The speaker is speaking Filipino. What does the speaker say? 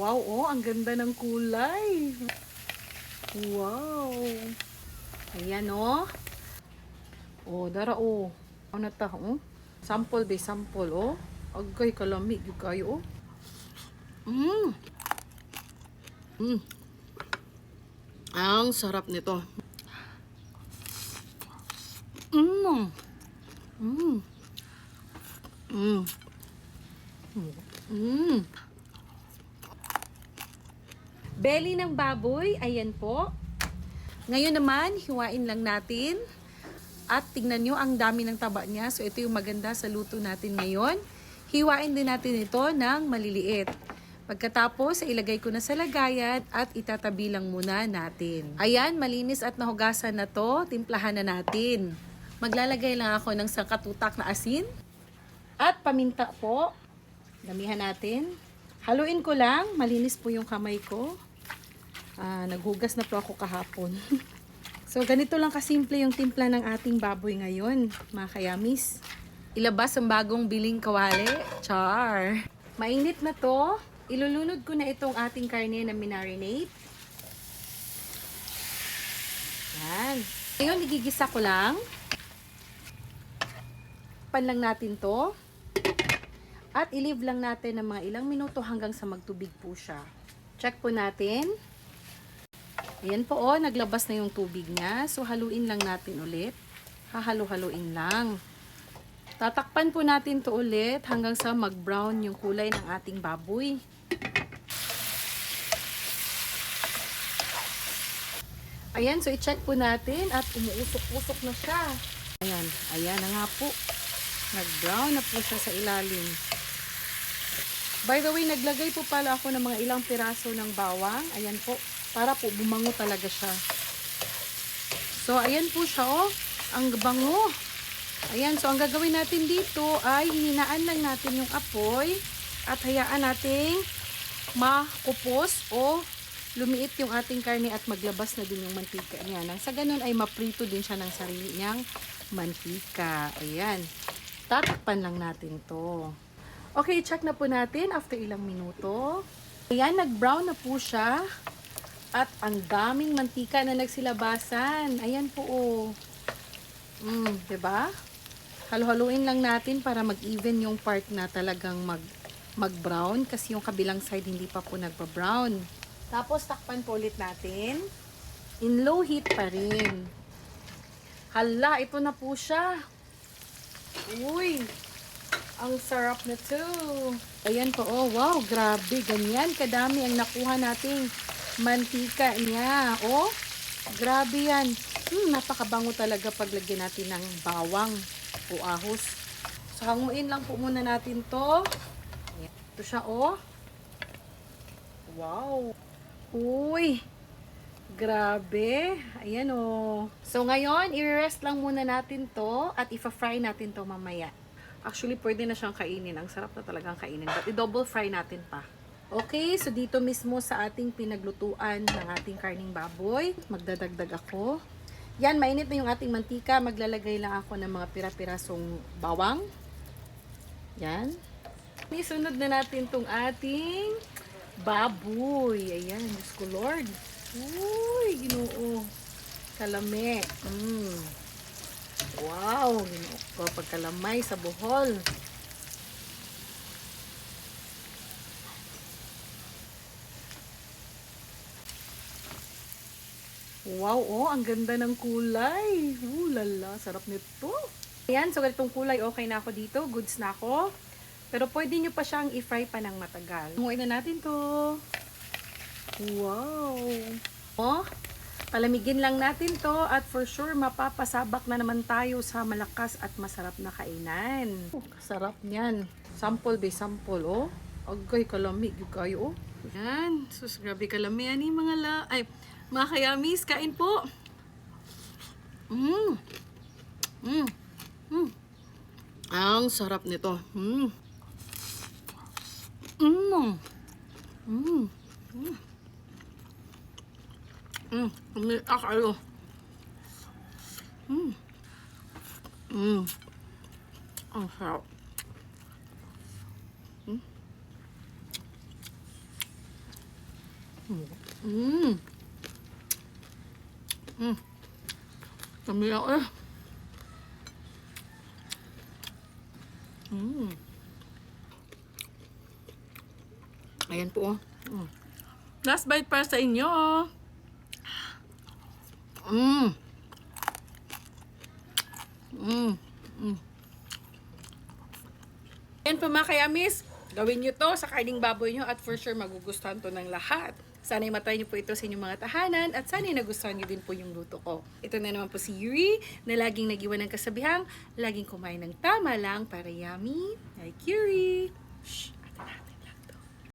Wow, oh, ang ganda ng kulay. Wow. Ayan, oh. Oh, dara, oh. Ano ta, oh? Sample, be, sample, oh. Agay, kalamig, yung kayo, oh. Mmm. Mmm. Ang sarap nito. Mmm. Mmm. Mmm. Mmm. Belly ng baboy, ayan po. Ngayon naman, hiwain lang natin. At tingnan nyo, ang dami ng taba niya. So, ito yung maganda sa luto natin ngayon. Hiwain din natin ito ng maliliit. Pagkatapos, ilagay ko na sa lagayan at itatabi lang muna natin. Ayan, malinis at nahugasan na to. Timplahan na natin. Maglalagay lang ako ng sangkatutak na asin. At paminta po. Damihan natin. Haluin ko lang. Malinis po yung kamay ko. Ah, naghugas na po ako kahapon. so, ganito lang kasimple yung timpla ng ating baboy ngayon, mga kayamis. Ilabas ang bagong biling kawali. Char! Mainit na to. Ilulunod ko na itong ating karne na minarinate. Yan. Ngayon, igigisa ko lang. Pan lang natin to. At i-leave lang natin ng mga ilang minuto hanggang sa magtubig po siya. Check po natin. Ayan po oh, naglabas na yung tubig niya. So haluin lang natin ulit. Hahalo-haluin lang. Tatakpan po natin to ulit hanggang sa mag-brown yung kulay ng ating baboy. Ayan, so i-check po natin at umuusok-usok na siya. Ayan, ayan na nga po. Nag-brown na po siya sa ilalim. By the way, naglagay po pala ako ng mga ilang piraso ng bawang. Ayan po, para po bumango talaga siya. So, ayan po siya, oh. Ang bango. Ayan, so ang gagawin natin dito ay hininaan lang natin yung apoy at hayaan nating makupos o lumiit yung ating karne at maglabas na din yung mantika niya. Nang sa ganun ay maprito din siya ng sarili niyang mantika. Ayan. Tatakpan lang natin to. Okay, check na po natin after ilang minuto. Ayan, nag-brown na po siya. At ang daming mantika na nagsilabasan. Ayan po oh. Mm, 'di ba? Halo-haluin lang natin para mag-even yung part na talagang mag mag-brown kasi yung kabilang side hindi pa po nagba-brown. Tapos takpan po ulit natin. In low heat pa rin. Hala, ito na po siya. Uy, ang sarap na to. Ayan po, oh, wow, grabe, ganyan kadami ang nakuha nating mantika niya. Oh, grabe yan. Hmm, napakabango talaga paglagyan natin ng bawang o ahos. So, hanguin lang po muna natin to. Ito siya, oh. Wow. Uy. Grabe. Ayan, oh. So, ngayon, i-rest lang muna natin to at ifa-fry natin to mamaya. Actually, pwede na siyang kainin. Ang sarap na talagang kainin. But i-double fry natin pa. Okay, so dito mismo sa ating pinaglutuan ng ating karning baboy, magdadagdag ako. Yan, mainit na yung ating mantika. Maglalagay lang ako ng mga pira-pirasong bawang. Yan. Isunod na natin tong ating baboy. Ayan, Diyos ko Lord. Uy, ginoo. Kalame. Mm. Wow, ginoo ko. Pagkalamay sa buhol. Wow, oh, ang ganda ng kulay. Uh, lala, sarap nito. Ayan, so ganitong kulay, okay na ako dito. Goods na ako. Pero pwede nyo pa siyang i-fry pa ng matagal. Tunguin na natin to. Wow. Oh, palamigin lang natin to at for sure mapapasabak na naman tayo sa malakas at masarap na kainan. Oh, sarap niyan. Sample be, sample, oh. Agay, kalamig kayo, oh. Yan. Sus, grabe kalami. Yan mga la... Ay, mga kayamis, kain po. Mmm. Mmm. Mmm. Ang sarap nito. Mmm. Mmm. Mmm. Mmm. Mmm. Umiak kayo. Mmm. Mmm. Ang sarap. Mmm. Mmm. Kami ako eh. Mmm. Ayan po oh. Mm. Last bite para sa inyo. Mmm. Mmm. Yan po mga kayamis, gawin nyo to sa karning baboy nyo at for sure magugustuhan to ng lahat. Sana'y matry nyo po ito sa inyong mga tahanan at sana'y nagustuhan nyo din po yung luto ko. Ito na naman po si Yuri na laging nag-iwan ng kasabihang, laging kumain ng tama lang para yummy like Yuri. Shh.